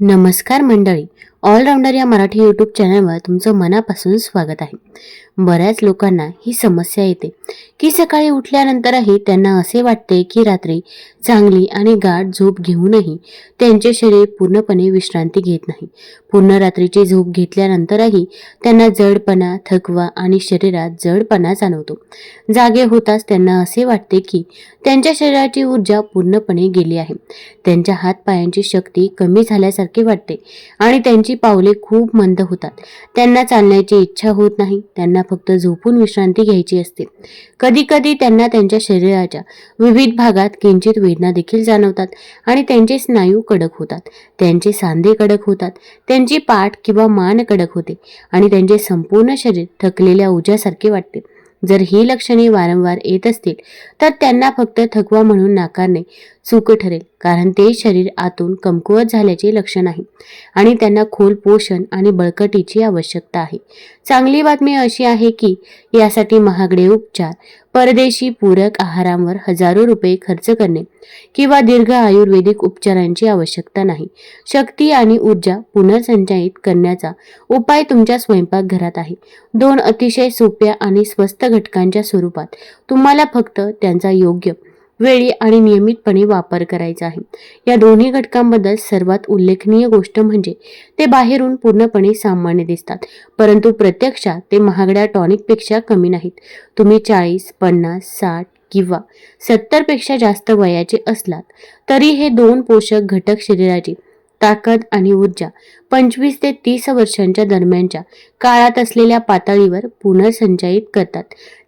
नमस्कार मंडळी ऑलराऊंडर या मराठी यूट्यूब चॅनलवर तुमचं मनापासून स्वागत आहे. बऱ्याच लोकांना ही समस्या येते की सकाळी उठल्यानंतरही त्यांना असे वाटते की रात्री चांगली आणि गाढ झोप घेऊनही त्यांचे शरीर पूर्णपणे विश्रांती घेत नाही. पूर्ण रात्रीची झोप घेतल्यानंतरही त्यांना जडपणा थकवा आणि शरीरात जडपणा जाणवतो. जागे होताच त्यांना असे वाटते की त्यांच्या शरीराची ऊर्जा पूर्णपणे गेली आहे. त्यांच्या हातपायांची शक्ती कमी झाल्यासारखे वाटते आणि त्यांची पावले खूप मंद होतात. त्यांना चालण्याची इच्छा होत नाही. त्यांना फक्त झोपून विश्रांती घ्यायची असते. कधी कधी त्यांना त्यांच्या शरीराच्या विविध भागात किंचित वेदना देखील जाणवतात आणि त्यांचे स्नायू कडक होतात. त्यांचे सांधे कडक होतात. त्यांची पाठ किंवा मान कडक होते आणि त्यांचे संपूर्ण शरीर थकलेल्या ऊर्जासारखे वाटते. जर ही लक्षणे वारंवार येत असतील तर त्यांना फक्त थकवा म्हणून नाकारणे सुख ठरेल कारण ते शरीर आतून कमकुवत झाल्याचे लक्षण आहे आणि त्यांना खोल पोषण आणि बळकटीची आवश्यकता आहे. चांगली बातमी अशी आहे की यासाठी महागडे उपचार परदेशी पूरक आहारांवर हजारो रुपये खर्च करणे किंवा दीर्घ आयुर्वेदिक उपचारांची आवश्यकता नाही. शक्ती आणि ऊर्जा पुनर्संचयित करण्याचा उपाय तुमच्या स्वयंपाकघरात आहे. दोन अतिशय सोप्या आणि स्वस्त घटकांच्या स्वरूपात तुम्हाला फक्त त्यांचा योग्य वेळी आणि नियमितपणे वापर करायचा आहे. या दोन्ही घटकांबद्दल सर्वात उल्लेखनीय गोष्ट म्हणजे ते बाहेरून पूर्णपणे सामान्य दिसतात परंतु प्रत्यक्षात ते महागड्या टॉनिकपेक्षा कमी नाहीत. तुम्ही चाळीस पन्नास साठ किंवा सत्तरपेक्षा जास्त वयाचे असलात तरी हे दोन पोषक घटक शरीराची ताकद आणि ऊर्जा पंचवीस ते तीस वर्षांच्या दरम्यानच्या काळात असलेल्या पातळीवर पुनर्संचयित करतात.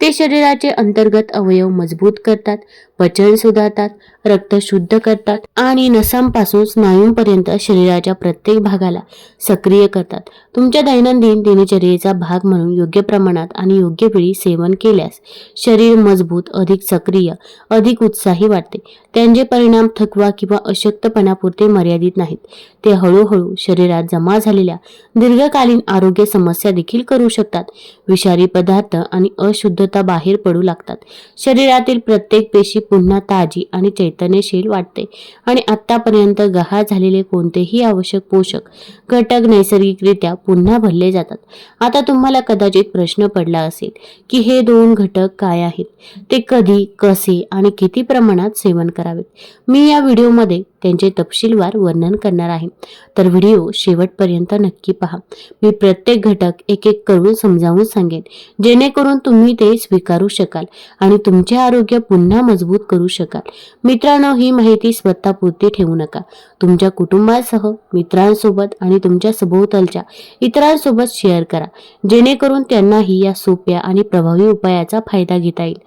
ते शरीराचे अंतर्गत अवयव मजबूत करतात पचन सुधारतात रक्त शुद्ध करतात आणि नसांपासून स्नायूंपर्यंत शरीराच्या प्रत्येक भागाला सक्रिय करतात. तुमच्या दैनंदिन दिनचर्येचा भाग म्हणून योग्य प्रमाणात आणि योग्य वेळी सेवन केल्यास शरीर मजबूत अधिक सक्रिय अधिक उत्साही वाटते. त्यांचे परिणाम थकवा किंवा अशक्तपणापुरते मर्यादित नाहीत. ते हळूहळू शरीरात जमा झालेल्या दीर्घकालीन आरोग्य समस्या देखील करू शकतात. विषारी पदार्थ आणि अशुद्धता बाहेर पडू लागतात. शरीरातील प्रत्येक पेशी पुन्हा ताजी आणि चैतन्यशील वाटते आणि आतापर्यंत गहाळ झालेले कोणतेही आवश्यक पोषक घटक नैसर्गिकरित्या पुन्हा भरले जातात. आता तुम्हाला कदाचित प्रश्न पडला असेल की हे दोन घटक काय आहेत? ते कधी कसे आणि किती प्रमाणात सेवन करावेत? मी या व्हिडिओमध्ये त्यांचे तपशीलवार वर्णन करणार आहे. तर व्हिडिओ शेवटपर्यंत नक्की पहा. मी प्रत्येक घटक एक एक करून समजावून सांगेन. जेणेकरून तुम्ही ते स्वीकारू शकाल आणि तुमचे आरोग्य पुन्हा मजबूत करू शकाल. मित्रांनो ही माहिती स्वतःपुरती ठेवू नका. तुमच्या कुटुंबासह मित्रांसोबत आणि तुमच्या सभोवतालच्या इतरांसोबत शेअर करा. जेणेकरून त्यांनाही या सोप्या आणि प्रभावी उपायाचा फायदा घेता येईल.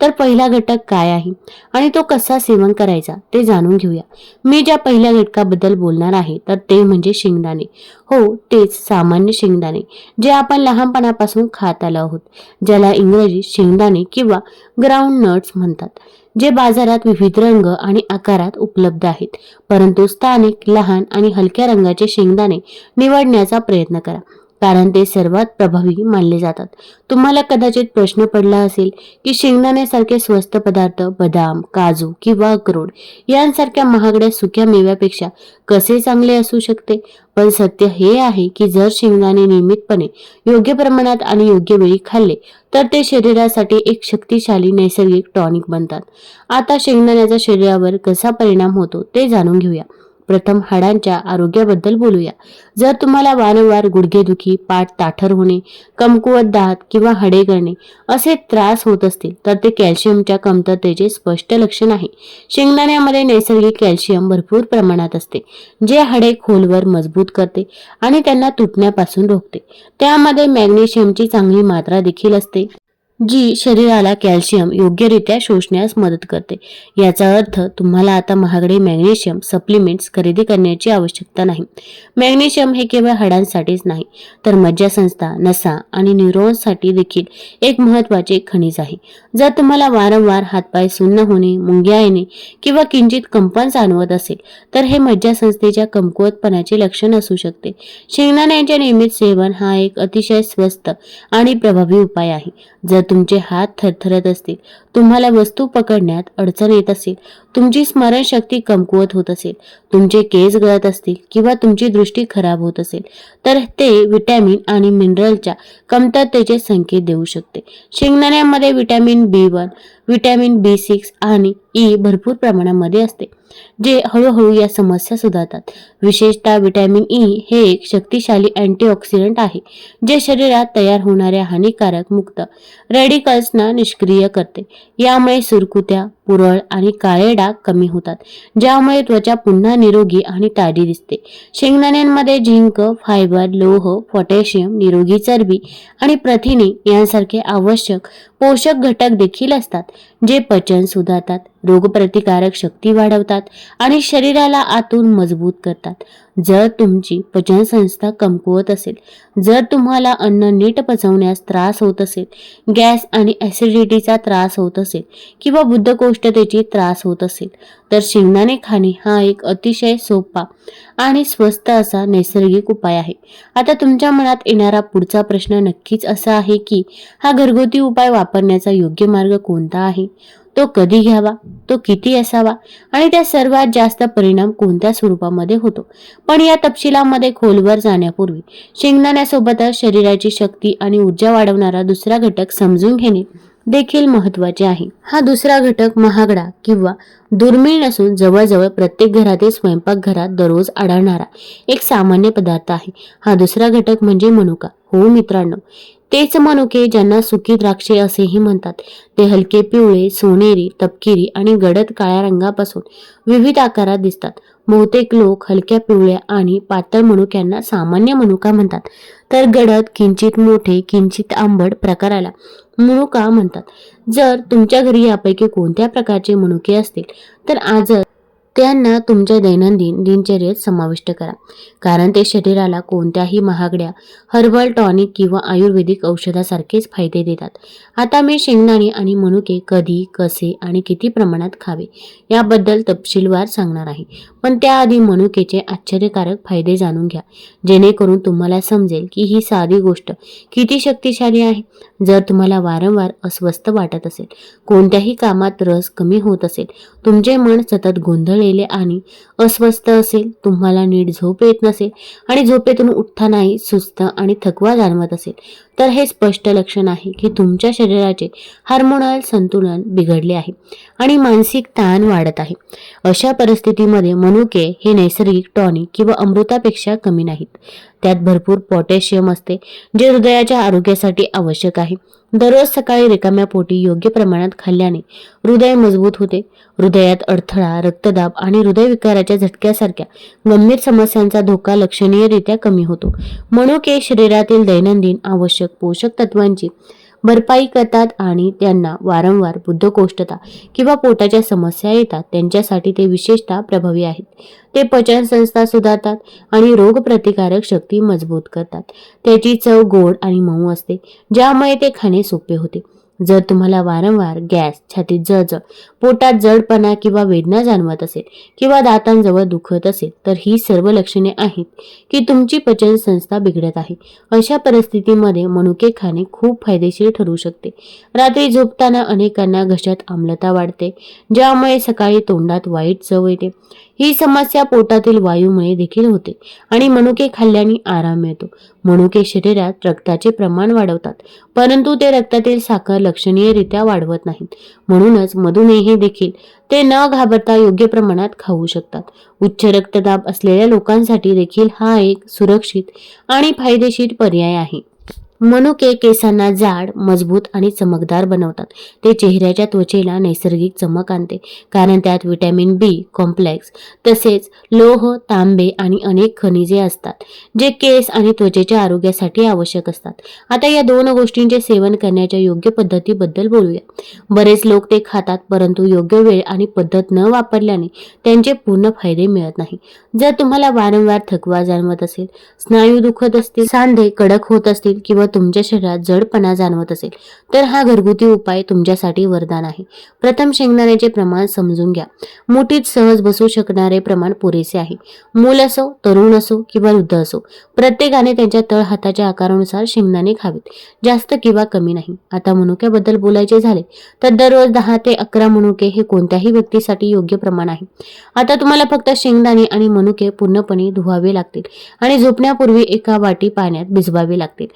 तर पहिला घटक काय आहे? आणि तो कसा सेवन करायचा? ते जाणून घेऊया. मी ज्या पहिल्या घटकाबद्दल बोलणार आहे तर ते म्हणजे शेंगदाणे. हो तेच सामान्य शेंगदाणे जे आपण लहानपणापासून खात आलो आहोत ज्याला इंग्रजी शेंगदाणे किंवा ग्राउंड नट्स म्हणतात जे बाजारात विविध रंग आणि आकारात उपलब्ध आहेत. परंतु स्थानिक लहान आणि हलक्या रंगाचे शेंगदाणे निवडण्याचा प्रयत्न करा. कारण ते सर्वात प्रभावी मानले जातात. तुम्हाला कदाचित प्रश्न पडला असेल की शेंगदाण्यासारखे स्वस्त पदार्थ बदाम काजू किंवा अक्रोड यांसारख्या महागड्या सुक्या मेव्यापेक्षा कसे चांगले असू शकते? पण सत्य हे आहे की जर शेंगदाणे नियमितपणे योग्य प्रमाणात आणि योग्य वेळी खाल्ले तर ते शरीरासाठी एक शक्तिशाली नैसर्गिक टॉनिक बनतात. आता शेंगदाण्याचा शरीरावर कसा परिणाम होतो ते जाणून घेऊया. प्रथम हाडांच्या आरोग्याबद्दल बोलूया. जर तुम्हाला वारंवार गुडघेदुखी पाठ ताठर होणे कमकुवत दात किंवा हाडे गळणे असे त्रास होत असतील तर ते कॅल्शियमच्या कमतरतेचे स्पष्ट लक्षण आहे. शेंगदाण्यामध्ये नैसर्गिक कॅल्शियम भरपूर प्रमाणात असते जे हाडे खोलवर मजबूत करते आणि त्यांना तुटण्यापासून रोखते. त्यामध्ये मॅग्नेशियमची चांगली मात्रा देखील असते. जी शरीराला कॅल्शियम योग्यरित्या शोषण्यास मदत करते. याचा अर्थ तुम्हाला आता महागडे मॅग्नेशियम सप्लिमेंट्स खरेदी करण्याची आवश्यकता नाही. मॅग्नेशियम हे केवळ हाडांसाठीच नाही तर मज्जासंस्था नसा आणि न्यूरॉन्ससाठी देखील एक महत्त्वाचे खनिज आहे. जर तुम्हाला वारंवार हातपाय सुन्न होणे मुंग्या येणे किंवा किंचित कंपन जाणवत असेल तर हे मज्जासंस्थेच्या कमकुवतपणाचे लक्षण असू शकते. शेंगदाण्याचे नियमित सेवन हा एक अतिशय स्वस्त आणि प्रभावी उपाय आहे. जर तुमचे हात थरथरत असतील. तुम्हाला वस्तू पकडण्यात अडचण येत असेल. तुमची स्मरणशक्ती कमकुवत होत असेल. तुमचे केस गळत असतील किंवा तुमची दृष्टी खराब होत असेल. तर ते विटॅमिन आणि मिनरलच्या कमतरतेचे संकेत देऊ शकते. शेंगदाण्यामध्ये vitamin B one vitamin B six आणि ई भरपूर प्रमाणामध्ये असते जे हळूहळू या समस्या सुधारतात. विशेषतः व्हिटॅमिन ई हे एक शक्तिशाली अँटीऑक्सिडंट आहे जे शरीरात तयार होणाऱ्या हानिकारक मुक्त रेडिकल्सना निष्क्रिय करते. यामुळे सुरकुत्या पुरळ आणि काळे डाग कमी होतात ज्यामुळे त्वचा पुन्हा निरोगी आणि ताजी दिसते. शेंगदाण्यांमध्ये झिंक फायबर लोह पोटॅशियम निरोगी चरबी आणि प्रथिने यांसारखे आवश्यक पोषक घटक देखील असतात जे पचन सुधारतात. रोगप्रतिकारक शक्ती वाढवतात आणि शरीराला आतून मजबूत करतात. जर तुमची पचनसंस्था कमकुवत असेल जर तुम्हाला अन्न नीट पचवण्यास त्रास होत असेल गॅस आणि ॲसिडिटीचा त्रास होत असेल किंवा बुद्धकोष्ठतेची त्रास होत असेल तर शेंगदाणे खाणे हा एक अतिशय सोपा आणि स्वस्त असा नैसर्गिक उपाय आहे. आता तुमच्या मनात येणारा पुढचा प्रश्न नक्कीच असा आहे की हा घरगुती उपाय वापरण्याचा योग्य मार्ग कोणता आहे? तो कधी घ्यावा? तो किती असावा? आणि त्या सर्वात जास्त परिणाम कोणत्या स्वरूपामध्ये होतो? पण या तपशिलामध्ये खोलवर जाण्यापूर्वी शेंगदाण्यासोबतच शरीराची शक्ती आणि ऊर्जा वाढवणारा दुसरा घटक समजून घेणे देखील महत्त्वाचे आहे. हा दुसरा घटक महागडा किंवा दुर्मिळ नसून जवळजवळ प्रत्येक घरातील स्वयंपाकघरात दररोज आढळणारा एक सामान्य पदार्थ आहे. हा दुसरा घटक म्हणजे मनुका. हो मित्रांनो तेच मनुके ज्यांना सुकी द्राक्षे असेही म्हणतात. ते हलके पिवळे सोनेरी तपकिरी आणि गडद काळ्या रंगापासून विविध आकारात दिसतात. बहुतेक लोक हलक्या पिवळ्या आणि पातळ मनुक्यांना सामान्य मनुका म्हणतात. तर गडद किंचित मोठे किंचित आंबट प्रकाराला मनुका म्हणतात. जर तुमच्या घरी यापैकी कोणत्या प्रकारचे मनुके असतील तर आज त्यांना तुमच्या दैनंदिन दिनचर्येत समाविष्ट करा. कारण ते शरीराला कोणत्याही महागड्या हर्बल टॉनिक किंवा आयुर्वेदिक औषधासारखेच फायदे देतात. आता मी शेंगदाणे आणि मनुके कधी कसे आणि किती प्रमाणात खावे याबद्दल तपशीलवार सांगणार आहे. पण त्याआधी मनुकेचे आश्चर्यकारक फायदे जाणून घ्या. जेणेकरून तुम्हाला समजेल की ही साधी गोष्ट किती शक्तिशाली आहे. जर तुम्हाला वारंवार अस्वस्थ वाटत असेल कोणत्याही कामात रस कमी होत असेल तुमचे मन सतत गोंधळलेले आणि अस्वस्थ असेल तुम्हाला नीट झोप येत नसेल आणि झोपेतून उठतानाही सुस्त आणि थकवा जाणवत असेल तर हे स्पष्ट लक्षण आहे की तुमच्या शरीराचे हार्मोनल संतुलन बिघडले आहे आणि मानसिक ताण वाढत आहे. अशा परिस्थितीमध्ये मनुके हे नैसर्गिक टॉनिक किंवा अमृतापेक्षा कमी नाहीत. त्यात भरपूर पोटॅशियम असते जे हृदयाच्या आरोग्यासाठी आवश्यक आहे. दररोज सकाळी रिकाम्या पोटी योग्य प्रमाणात खाल्ल्याने हृदय मजबूत होते. हृदयात अडथळा रक्तदाब आणि हृदयविकाराच्या झटक्यासारख्या गंभीर समस्यांचा धोका लक्षणीयरित्या कमी होतो. मनुके शरीरातील दैनंदिन आवश्यक पोषक तत्वांची भरपाई करतात आणि त्यांना वारंवार बुद्धकोष्ठता किंवा पोटाच्या समस्या येतात त्यांच्यासाठी ते विशेषतः प्रभावी आहेत. ते पचन संस्था सुधारतात आणि रोगप्रतिकारक शक्ती मजबूत करतात. त्याची चव गोड आणि मऊ असते ज्यामुळे ते खाणे सोपे होते. जर तुम्हाला वारंवार गॅस छातीत जळजळ पोटात जडपणा किंवा वेदना जाणवत असेल किंवा दातांजवळ दुखत असेल तर ही सर्व लक्षणे आहेत की तुमची पचन संस्था बिघडत आहे. अशा परिस्थितीमध्ये मनुके खाणे खूप फायदेशीर ठरू शकते. रात्री झोपताना अनेकांना घशात आम्लता वाढते ज्यामुळे सकाळी तोंडात वाईट चव येते. ही समस्या पोटातील वायूमुळे देखील होते आणि मनुके खाल्ल्याने आराम मिळतो. मनुके शरीरात रक्ताचे प्रमाण वाढवतात परंतु ते रक्तातील साखर लक्षणीयरित्या वाढवत नाहीत. म्हणूनच मधुमेह देखील ते न घाबरता योग्य प्रमाणात खाऊ शकतात. उच्च रक्तदाब असलेल्या लोकांसाठी देखील हा एक सुरक्षित आणि फायदेशीर पर्याय आहे. मनुके केसांना जाड मजबूत आणि चमकदार बनवतात. ते चेहऱ्याच्या त्वचेला नैसर्गिक चमक आणते कारण त्यात विटॅमिन बी कॉम्प्लेक्स तसेच लोह तांबे आणि अनेक खनिजे असतात जे केस आणि त्वचेच्या आरोग्यासाठी आवश्यक असतात. आता या दोन गोष्टींचे सेवन करण्याच्या योग्य पद्धतीबद्दल बोलूया. बरेच लोक ते खातात परंतु योग्य वेळ आणि पद्धत न वापरल्याने त्यांचे पूर्ण फायदे मिळत नाही. जर तुम्हाला वारंवार थकवा जाणवत असेल स्नायू दुखत असतील सांधे कडक होत असतील किंवा किंवा तुमच्या शरीरात जडपणा जाणवत असेल तर हा घरगुती उपाय तुमच्यासाठी वरदान आहे. प्रथम शेंगदाण्याचे प्रमाण समजून घ्या. मुठीत सहज बसू शकणारे प्रमाण पुरेसे आहे. मूल असो तरुण असो किंवा वृद्ध असो प्रत्येकाने त्यांच्या तळ हाताच्या आकारानुसार शेंगदाणे खावेत. जास्त किंवा कमी नाही. आता मनुक्याबद्दल बोलायचे झाले तर दररोज दहा ते अकरा मनुके हे कोणत्याही व्यक्तीसाठी योग्य प्रमाण आहे. आता तुम्हाला फक्त शेंगदाणे आणि मनुके पूर्णपणे धुवावे लागतील आणि झोपण्यापूर्वी एका वाटी पाण्यात भिजवावे लागतील.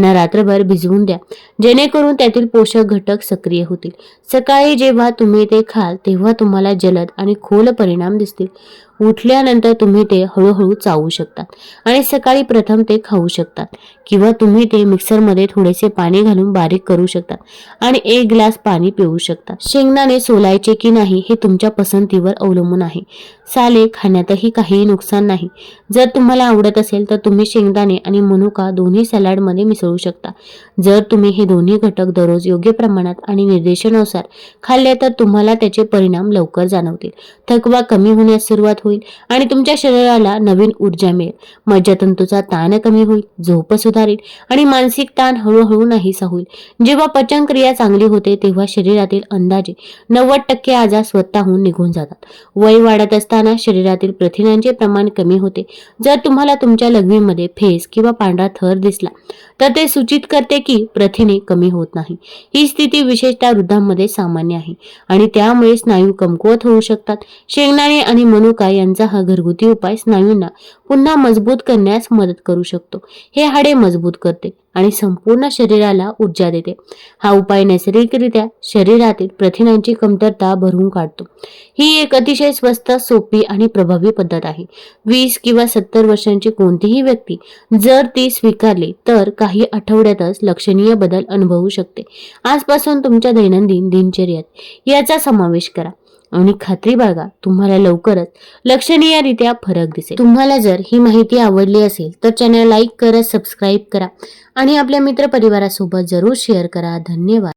त्यांना रात्रभर भिजवून द्या. जेणेकरून त्यातील पोषक घटक सक्रिय होतील. सकाळी जेव्हा तुम्ही ते खाल तेव्हा तुम्हाला जलद आणि खोल परिणाम दिसतील. उठल्यानंतर तुम्ही ते हळूहळू चावू शकतात. आणि सकाळी प्रथम ते खाऊ शकतात. किंवा तुम्ही ते मिक्सरमध्ये थोडेसे पाणी घालून बारीक करू शकतात. आणि एक ग्लास पाणी पिऊ शकता शेंगदाणे सोलायचे की नाही हे तुमच्या पसंतीवर अवलंबून आहे. साले खाण्यातही काहीही नुकसान नाही. जर तुम्हाला आवडत असेल तर तुम्ही शेंगदाणे आणि मनुका दोन्ही सॅलाडमध्ये मिसळू शकता. जर तुम्ही हे दोन्ही घटक दररोज योग्य प्रमाणात आणि निर्देशानुसार खाल्ले तर तुम्हाला त्याचे परिणाम लवकर जाणवतील. थकवा कमी होण्यास सुरुवात होईल आणि तुमच्या शरीराला नवीन ऊर्जा मिळेल. मज्जातंतूचा ताण कमी होईल झोप सुधारेल आणि मानसिक ताण हळूहळू नाहीसा होईल. जेव्हा पचनक्रिया चांगली होते तेव्हा शरीरातील अंदाजे नव्वद टक्के आजार स्वतःहून निघून जातात. वय वाढत असताना शरीरातील प्रथिनांचे प्रमाण कमी होते. जर तुम्हाला तुमच्या लघवीमध्ये फेस किंवा पांढरा थर दिसला तर ते सूचित करते की प्रथिने कमी होत नाही. ही स्थिती विशेषतः वृद्धांमध्ये सामान्य आहे आणि त्यामुळे स्नायू कमकुवत होऊ शकतात. शेंगदाणे आणि मनुका यांचा हा घरगुती उपाय स्नायूंना पुन्हा मजबूत करण्यास मदत करू शकतो. हे हाडे मजबूत करते आणि संपूर्ण शरीराला ऊर्जा देते. हा उपाय नैसर्गिकरित्या शरीरातील प्रथिनांची कमतरता भरून काढतो. ही एक अतिशय स्वस्त सोपी आणि प्रभावी पद्धत आहे. वीस किंवा सत्तर वर्षांची कोणतीही व्यक्ती जर ती स्वीकारली तर काही आठवड्यातच लक्षणीय बदल अनुभवू शकते. आजपासून तुमच्या दैनंदिन दिनचर्यात याचा समावेश करा. आणि खात्री बाळगा तुम्हाला लवकरच लक्षणीयरित्या फरक दिसेल. तुम्हाला जर ही माहिती आवडली असेल तर चॅनल लाईक करा सबस्क्राईब करा आणि आपल्या मित्रपरिवारासोबत जरूर शेअर करा. धन्यवाद.